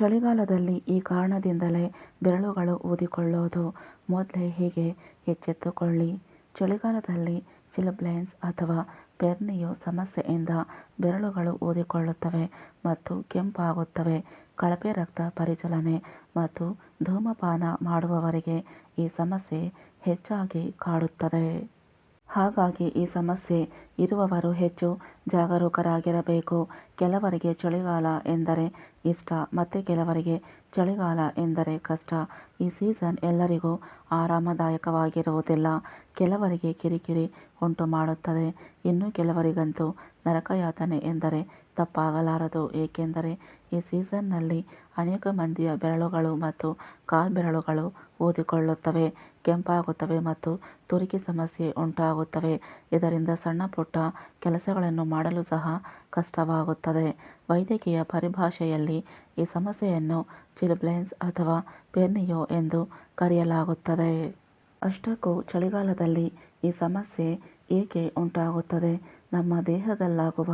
ಚಳಿಗಾಲದಲ್ಲಿ ಈ ಕಾರಣದಿಂದಲೇ ಬೆರಳುಗಳು ಊದಿಕೊಳ್ಳೋದು. ಮೊದಲೇ ಹೀಗೆ ಎಚ್ಚೆತ್ತುಕೊಳ್ಳಿ. ಚಳಿಗಾಲದಲ್ಲಿ ಚಿಲ್ಬ್ಲೇನ್ಸ್ ಅಥವಾ ಪೆರ್ನಿಯೊ ಸಮಸ್ಯೆಯಿಂದ ಬೆರಳುಗಳು ಊದಿಕೊಳ್ಳುತ್ತವೆ ಮತ್ತು ಕೆಂಪಾಗುತ್ತವೆ. ಕಳಪೆ ರಕ್ತ ಪರಿಚಲನೆ ಮತ್ತು ಧೂಮಪಾನ ಮಾಡುವವರಿಗೆ ಈ ಸಮಸ್ಯೆ ಹೆಚ್ಚಾಗಿ ಕಾಡುತ್ತದೆ. ಹಾಗಾಗಿ ಈ ಸಮಸ್ಯೆ ಇರುವವರು ಹೆಚ್ಚು ಜಾಗರೂಕರಾಗಿರಬೇಕು. ಕೆಲವರಿಗೆ ಚಳಿಗಾಲ ಎಂದರೆ ಇಷ್ಟ, ಮತ್ತೆ ಕೆಲವರಿಗೆ ಚಳಿಗಾಲ ಎಂದರೆ ಕಷ್ಟ. ಈ ಸೀಸನ್ ಎಲ್ಲರಿಗೂ ಆರಾಮದಾಯಕವಾಗಿರುವುದಿಲ್ಲ. ಕೆಲವರಿಗೆ ಕಿರಿಕಿರಿ ಉಂಟು ಮಾಡುತ್ತದೆ ಇನ್ನು ಕೆಲವರಿಗಂತೂ ನರಕಯಾತನೆ ಎಂದರೆ ತಪ್ಪಾಗಲಾರದು. ಏಕೆಂದರೆ ಈ ಸೀಸನ್ನಲ್ಲಿ ಅನೇಕ ಮಂದಿಯ ಬೆರಳುಗಳು ಮತ್ತು ಕಾಲ್ಬೆರಳುಗಳು ಊದಿಕೊಳ್ಳುತ್ತವೆ, ಕೆಂಪಾಗುತ್ತವೆ ಮತ್ತು ತುರಿಕೆ ಸಮಸ್ಯೆ ಉಂಟಾಗುತ್ತವೆ. ಇದರಿಂದ ಸಣ್ಣಪುಟ್ಟ ಕೆಲಸಗಳನ್ನು ಮಾಡಲು ಸಹ ಕಷ್ಟವಾಗುತ್ತದೆ. ವೈದ್ಯಕೀಯ ಪರಿಭಾಷೆಯಲ್ಲಿ ಈ ಸಮಸ್ಯೆಯನ್ನು ಚಿಲ್ಬ್ಲೇನ್ಸ್ ಅಥವಾ ಪೆರ್ನಿಯೋ ಎಂದು ಕರೆಯಲಾಗುತ್ತದೆ. ಅಷ್ಟಕ್ಕೂ ಚಳಿಗಾಲದಲ್ಲಿ ಈ ಸಮಸ್ಯೆ ಏಕೆ ಉಂಟಾಗುತ್ತದೆ? ನಮ್ಮ ದೇಹದಲ್ಲಾಗುವ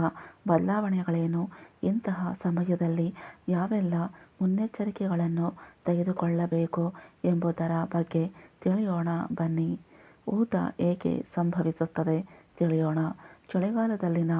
ಬದಲಾವಣೆಗಳೇನು? ಇಂತಹ ಸಮಯದಲ್ಲಿ ಯಾವೆಲ್ಲ ಮುನ್ನೆಚ್ಚರಿಕೆಗಳನ್ನು ತೆಗೆದುಕೊಳ್ಳಬೇಕು ಎಂಬುದರ ಬಗ್ಗೆ ತಿಳಿಯೋಣ ಬನ್ನಿ. ಊತ ಏಕೆ ಸಂಭವಿಸುತ್ತದೆ ತಿಳಿಯೋಣ. ಚಳಿಗಾಲದಲ್ಲಿನ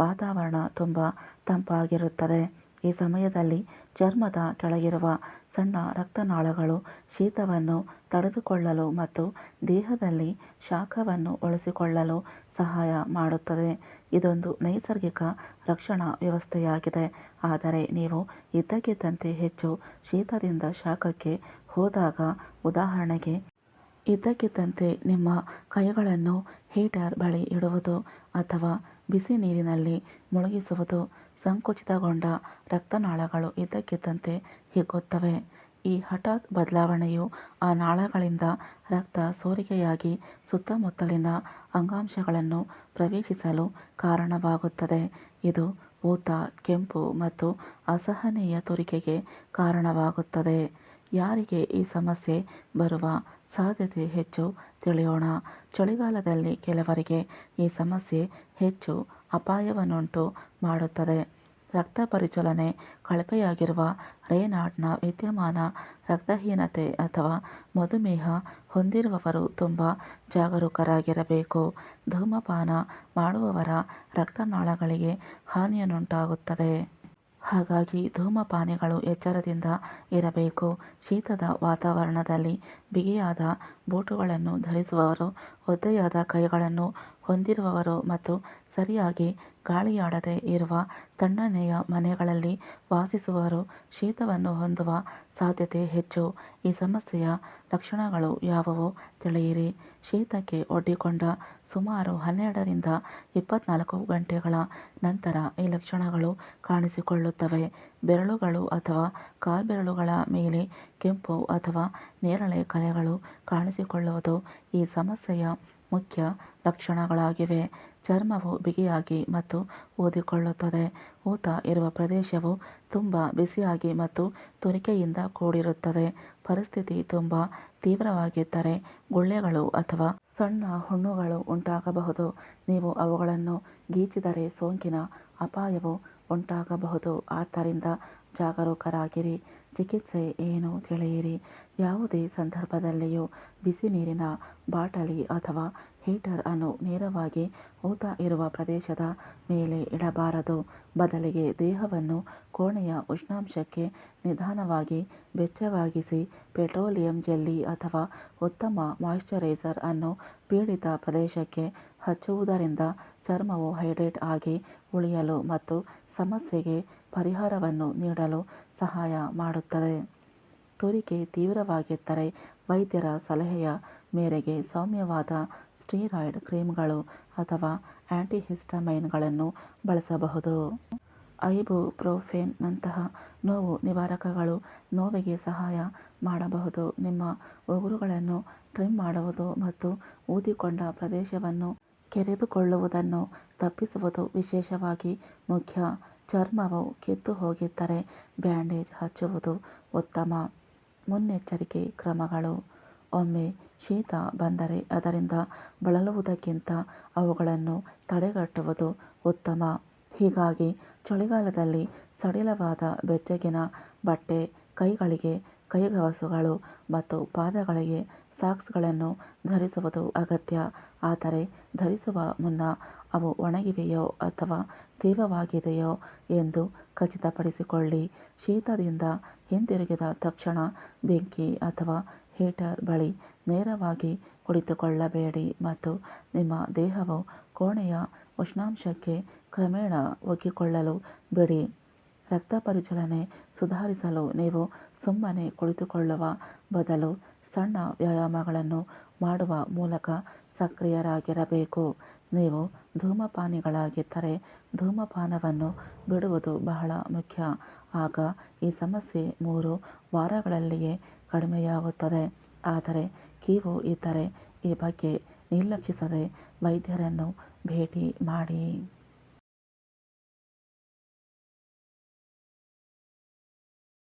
ವಾತಾವರಣ ತುಂಬ ತಂಪಾಗಿರುತ್ತದೆ. ಈ ಸಮಯದಲ್ಲಿ ಚರ್ಮದ ಕೆಳಗಿರುವ ಸಣ್ಣ ರಕ್ತನಾಳಗಳು ಶೀತವನ್ನು ತಡೆದುಕೊಳ್ಳಲು ಮತ್ತು ದೇಹದಲ್ಲಿ ಶಾಖವನ್ನು ಉಳಿಸಿಕೊಳ್ಳಲು ಸಹಾಯ ಮಾಡುತ್ತದೆ. ಇದೊಂದು ನೈಸರ್ಗಿಕ ರಕ್ಷಣಾ ವ್ಯವಸ್ಥೆಯಾಗಿದೆ. ಆದರೆ ನೀವು ಇದ್ದಕ್ಕಿದ್ದಂತೆ ಹೆಚ್ಚು ಶೀತದಿಂದ ಶಾಖಕ್ಕೆ ಹೋದಾಗ ಉದಾಹರಣೆಗೆ, ಇದ್ದಕ್ಕಿದ್ದಂತೆ ನಿಮ್ಮ ಕೈಗಳನ್ನು ಹೀಟರ್ ಬಳಿ ಇಡುವುದು ಅಥವಾ ಬಿಸಿ ನೀರಿನಲ್ಲಿ ಮುಳುಗಿಸುವುದು. ಸಂಕುಚಿತಗೊಂಡ ರಕ್ತನಾಳಗಳು ಇದ್ದಕ್ಕಿದ್ದಂತೆ ಹಿಗ್ಗುತ್ತವೆ. ಈ ಹಠಾತ್ ಬದಲಾವಣೆಯು ಆ ನಾಳಗಳಿಂದ ರಕ್ತ ಸೋರಿಕೆಯಾಗಿ ಸುತ್ತಮುತ್ತಲಿನ ಅಂಗಾಂಶಗಳನ್ನು ಪ್ರವೇಶಿಸಲು ಕಾರಣವಾಗುತ್ತದೆ. ಇದು ಊತ, ಕೆಂಪು ಮತ್ತು ಅಸಹನೀಯ ತುರಿಕೆಗೆ ಕಾರಣವಾಗುತ್ತದೆ. ಯಾರಿಗೆ ಈ ಸಮಸ್ಯೆ ಬರುವ ಸಾಧ್ಯತೆ ಹೆಚ್ಚು ತಿಳಿಯೋಣ. ಚಳಿಗಾಲದಲ್ಲಿ ಕೆಲವರಿಗೆ ಈ ಸಮಸ್ಯೆ ಹೆಚ್ಚು ಅಪಾಯವನ್ನುಂಟು ಮಾಡುತ್ತದೆ. ರಕ್ತ ಪರಿಚಲನೆ ಕಳಪೆಯಾಗಿರುವ, ರೇನಾಡ್ನ ವಿದ್ಯಮಾನ, ರಕ್ತಹೀನತೆ ಅಥವಾ ಮಧುಮೇಹ ಹೊಂದಿರುವವರು ತುಂಬಾ ಜಾಗರೂಕರಾಗಿರಬೇಕು. ಧೂಮಪಾನ ಮಾಡುವವರ ರಕ್ತನಾಳಗಳಿಗೆ ಹಾನಿಯನ್ನುಂಟಾಗುತ್ತದೆ ಹಾಗಾಗಿ ಧೂಮಪಾನಿಗಳು ಎಚ್ಚರದಿಂದ ಇರಬೇಕು. ಶೀತದ ವಾತಾವರಣದಲ್ಲಿ ಬಿಗಿಯಾದ ಬೂಟುಗಳನ್ನು ಧರಿಸುವವರು, ಒದ್ದೆಯಾದ ಕೈಗಳನ್ನು ಹೊಂದಿರುವವರು ಮತ್ತು ಸರಿಯಾಗಿ ಗಾಳಿಯಾಡದೆ ಇರುವ ತಣ್ಣನೆಯ ಮನೆಗಳಲ್ಲಿ ವಾಸಿಸುವವರು ಶೀತವನ್ನು ಹೊಂದುವ ಸಾಧ್ಯತೆ ಹೆಚ್ಚು. ಈ ಸಮಸ್ಯೆಯ ಲಕ್ಷಣಗಳು ಯಾವುವು ತಿಳಿಯಿರಿ. ಶೀತಕ್ಕೆ ಒಡ್ಡಿಕೊಂಡ ಸುಮಾರು ಹನ್ನೆರಡರಿಂದ ಇಪ್ಪತ್ನಾಲ್ಕು ಗಂಟೆಗಳ ನಂತರ ಈ ಲಕ್ಷಣಗಳು ಕಾಣಿಸಿಕೊಳ್ಳುತ್ತವೆ. ಬೆರಳುಗಳು ಅಥವಾ ಕಾಲ್ಬೆರಳುಗಳ ಮೇಲೆ ಕೆಂಪು ಅಥವಾ ನೇರಳೆ ಕಲೆಗಳು ಕಾಣಿಸಿಕೊಳ್ಳುವುದು ಈ ಸಮಸ್ಯೆಯ ಮುಖ್ಯ ಲಕ್ಷಣಗಳಾಗಿವೆ. ಚರ್ಮವು ಬಿಗಿಯಾಗಿ ಮತ್ತು ಊದಿಕೊಳ್ಳುತ್ತದೆ. ಊತ ಇರುವ ಪ್ರದೇಶವು ತುಂಬಾ ಬಿಸಿಯಾಗಿ ಮತ್ತು ತುರಿಕೆಯಿಂದ ಕೂಡಿರುತ್ತದೆ. ಪರಿಸ್ಥಿತಿ ತುಂಬಾ ತೀವ್ರವಾಗಿದ್ದರೆ ಗುಳ್ಳೆಗಳು ಅಥವಾ ಸಣ್ಣ ಹುಣ್ಣುಗಳು ಉಂಟಾಗಬಹುದು. ನೀವು ಅವುಗಳನ್ನು ಗೀಚಿದರೆ ಸೋಂಕಿನ ಅಪಾಯವು ಉಂಟಾಗಬಹುದು. ಆದ್ದರಿಂದ ಜಾಗರೂಕರಾಗಿರಿ. ಚಿಕಿತ್ಸೆ ಏನು ತಿಳಿಯಿರಿ. ಯಾವುದೇ ಸಂದರ್ಭದಲ್ಲಿಯೂ ಬಿಸಿ ನೀರಿನ ಬಾಟಲಿ ಅಥವಾ ಹೀಟರ್ ಅನ್ನು ನೇರವಾಗಿ ಊತ ಇರುವ ಪ್ರದೇಶದ ಮೇಲೆ ಇಡಬಾರದು. ಬದಲಿಗೆ ದೇಹವನ್ನು ಕೋಣೆಯ ಉಷ್ಣಾಂಶಕ್ಕೆ ನಿಧಾನವಾಗಿ ಬೆಚ್ಚಗಾಗಿಸಿ, ಪೆಟ್ರೋಲಿಯಂ ಜೆಲ್ಲಿ ಅಥವಾ ಉತ್ತಮ ಮಾಯಿಶ್ಚರೈಸರ್ ಅನ್ನು ಪೀಡಿತ ಪ್ರದೇಶಕ್ಕೆ ಹಚ್ಚುವುದರಿಂದ ಚರ್ಮವು ಹೈಡ್ರೇಟ್ ಆಗಿ ಉಳಿಯಲು ಮತ್ತು ಸಮಸ್ಯೆಗೆ ಪರಿಹಾರವನ್ನು ನೀಡಲು ಸಹಾಯ ಮಾಡುತ್ತದೆ. ತುರಿಕೆ ತೀವ್ರವಾಗಿದ್ದರೆ ವೈದ್ಯರ ಸಲಹೆಯ ಮೇರೆಗೆ ಸೌಮ್ಯವಾದ ಸ್ಟೀರಾಯ್ಡ್ ಕ್ರೀಮ್ಗಳು ಅಥವಾ ಆ್ಯಂಟಿಹಿಸ್ಟಮೈನ್ಗಳನ್ನು ಬಳಸಬಹುದು. ಐಬುಪ್ರೋಫೆನ್ ನಂತಹ ನೋವು ನಿವಾರಕಗಳು ನೋವಿಗೆ ಸಹಾಯ ಮಾಡಬಹುದು. ನಿಮ್ಮ ಉಗುರುಗಳನ್ನು ಟ್ರಿಮ್ ಮಾಡುವುದು ಮತ್ತು ಊದಿಕೊಂಡ ಪ್ರದೇಶವನ್ನು ಕೆರೆದುಕೊಳ್ಳುವುದನ್ನು ತಪ್ಪಿಸುವುದು ವಿಶೇಷವಾಗಿ ಮುಖ್ಯ. ಚರ್ಮವು ಕಿತ್ತುಹೋಗಿದ್ದರೆ ಬ್ಯಾಂಡೇಜ್ ಹಚ್ಚುವುದು ಉತ್ತಮ. ಮುನ್ನೆಚ್ಚರಿಕೆ ಕ್ರಮಗಳು. ಒಮ್ಮೆ ಶೀತ ಬಂದರೆ ಅದರಿಂದ ಬಳಲುವುದಕ್ಕಿಂತ ಅವುಗಳನ್ನು ತಡೆಗಟ್ಟುವುದು ಉತ್ತಮ. ಹೀಗಾಗಿ ಚಳಿಗಾಲದಲ್ಲಿ ಸಡಿಲವಾದ ಬೆಚ್ಚಗಿನ ಬಟ್ಟೆ, ಕೈಗಳಿಗೆ ಕೈಗವಸುಗಳು ಮತ್ತು ಪಾದಗಳಿಗೆ ಸಾಕ್ಸ್ಗಳನ್ನು ಧರಿಸುವುದು ಅಗತ್ಯ ಆದರೆ ಧರಿಸುವ ಮುನ್ನ ಅವು ಒಣಗಿವೆಯೋ ಅಥವಾ ತೇವವಾಗಿದೆಯೋ ಎಂದು ಖಚಿತಪಡಿಸಿಕೊಳ್ಳಿ. ಶೀತದಿಂದ ಹಿಂದಿರುಗಿದ ತಕ್ಷಣ ಬೆಂಕಿ ಅಥವಾ ಹೀಟರ್ ಬಳಿ ನೇರವಾಗಿ ಕುಳಿತುಕೊಳ್ಳಬೇಡಿ ಮತ್ತು ನಿಮ್ಮ ದೇಹವು ಕೋಣೆಯ ಉಷ್ಣಾಂಶಕ್ಕೆ ಕ್ರಮೇಣ ಒಗ್ಗಿಕೊಳ್ಳಲು ಬಿಡಿ. ರಕ್ತ ಪರಿಚಲನೆ ಸುಧಾರಿಸಲು ನೀವು ಸುಮ್ಮನೆ ಕುಳಿತುಕೊಳ್ಳುವ ಬದಲು ಸಣ್ಣ ವ್ಯಾಯಾಮಗಳನ್ನು ಮಾಡುವ ಮೂಲಕ ಸಕ್ರಿಯರಾಗಿರಬೇಕು. ನೀವು ಧೂಮಪಾನಿಗಳಾಗಿದ್ದರೆ ಧೂಮಪಾನವನ್ನು ಬಿಡುವುದು ಬಹಳ ಮುಖ್ಯ. ಆಗ ಈ ಸಮಸ್ಯೆ ಮೂರು ವಾರಗಳಲ್ಲಿಯೇ ಕಡಿಮೆಯಾಗುತ್ತದೆ. ಆದರೆ ಕೀವು ಇದ್ದರೆ ಈ ಬಗ್ಗೆ ನಿರ್ಲಕ್ಷಿಸದೆ ವೈದ್ಯರನ್ನು ಭೇಟಿ ಮಾಡಿ.